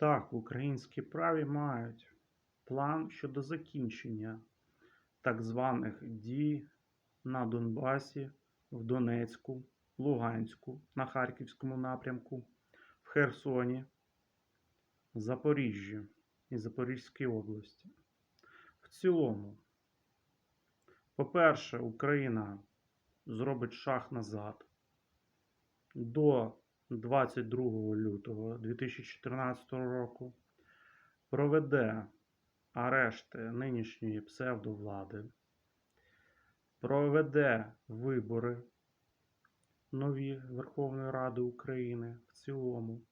Так, українські праві мають план щодо закінчення так званих дій на Донбасі, в Донецьку, Луганську, на Харківському напрямку, в Херсоні, Запоріжжі і Запорізькій області. В цілому, по-перше, Україна зробить шаг назад до 22 лютого 2014 року проведе арешти нинішньої псевдовлади, проведе вибори нові Верховної Ради України в цілому,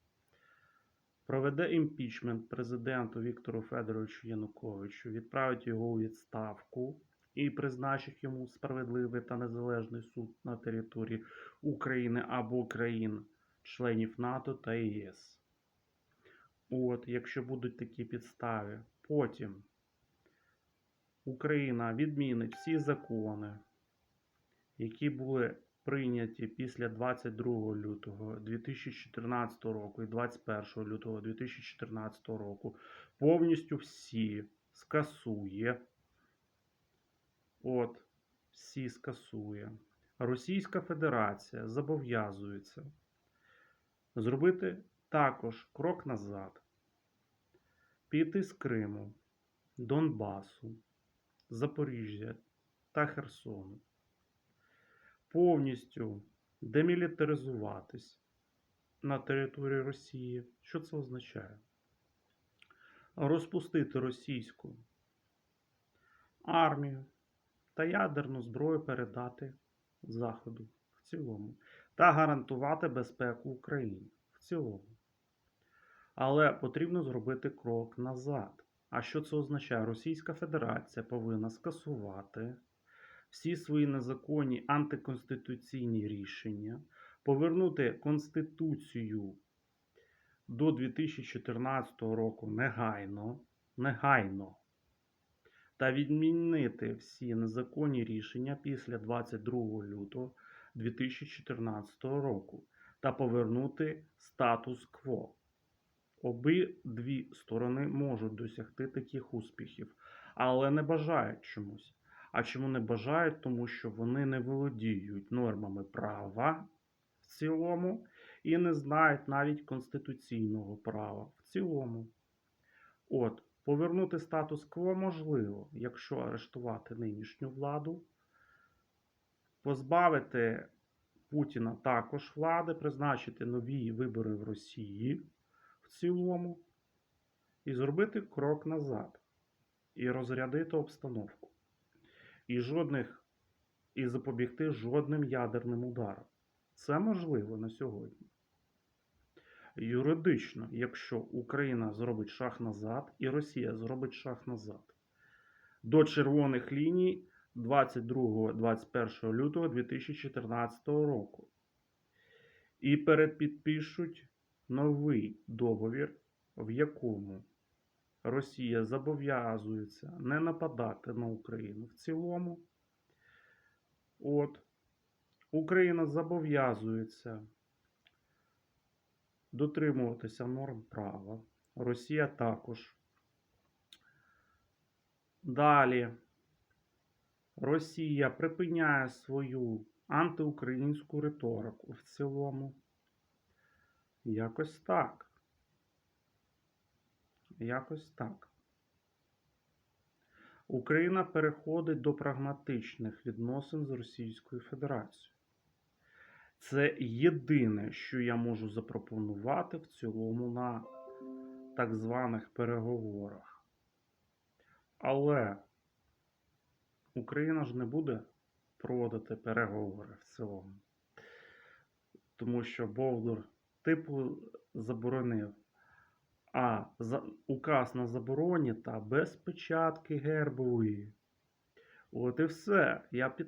проведе імпічмент президенту Віктору Федоровичу Януковичу, відправить його у відставку і призначить йому справедливий та незалежний суд на території України або країн членів НАТО та ЄС. От, якщо будуть такі підстави, потім Україна відмінить всі закони, які були прийняті після 22 лютого 2014 року і 21 лютого 2014 року, повністю всі скасує. От, всі скасує. Російська Федерація зобов'язується зробити також крок назад, піти з Криму, Донбасу, Запоріжжя та Херсону, повністю демілітаризуватись на території Росії. Що це означає? Розпустити російську армію та ядерну зброю передати Заходу в цілому та гарантувати безпеку Україні в цілому. Але потрібно зробити крок назад. А що це означає? Російська Федерація повинна скасувати всі свої незаконні антиконституційні рішення, повернути Конституцію до 2014 року негайно, негайно та відмінити всі незаконні рішення після 22 лютого 2014 року та повернути статус-кво. Обидві сторони можуть досягти таких успіхів, але не бажають чомусь. А чому не бажають? Тому що вони не володіють нормами права в цілому і не знають навіть конституційного права в цілому. От, повернути статус-кво можливо, якщо арештувати нинішню владу, позбавити Путіна також влади, призначити нові вибори в Росії в цілому і зробити крок назад, і розрядити обстановку. І жодних, і запобігти жодним ядерним ударам. Це можливо на сьогодні. Юридично, якщо Україна зробить шаг назад і Росія зробить шаг назад до червоних ліній 22-21 лютого 2014 року. І передпідпишуть новий договір, в якому Росія зобов'язується не нападати на Україну в цілому. От, Україна зобов'язується дотримуватися норм права. Росія також. Далі. Росія припиняє свою антиукраїнську риторику в цілому. Якось так. Якось так. Україна переходить до прагматичних відносин з Російською Федерацією. Це єдине, що я можу запропонувати в цілому на так званих переговорах. Але Україна ж не буде проводити переговори в цілому. Тому що Болдур типу заборонив. А за, указ на забороні та без печатки гербової. От і все. Я під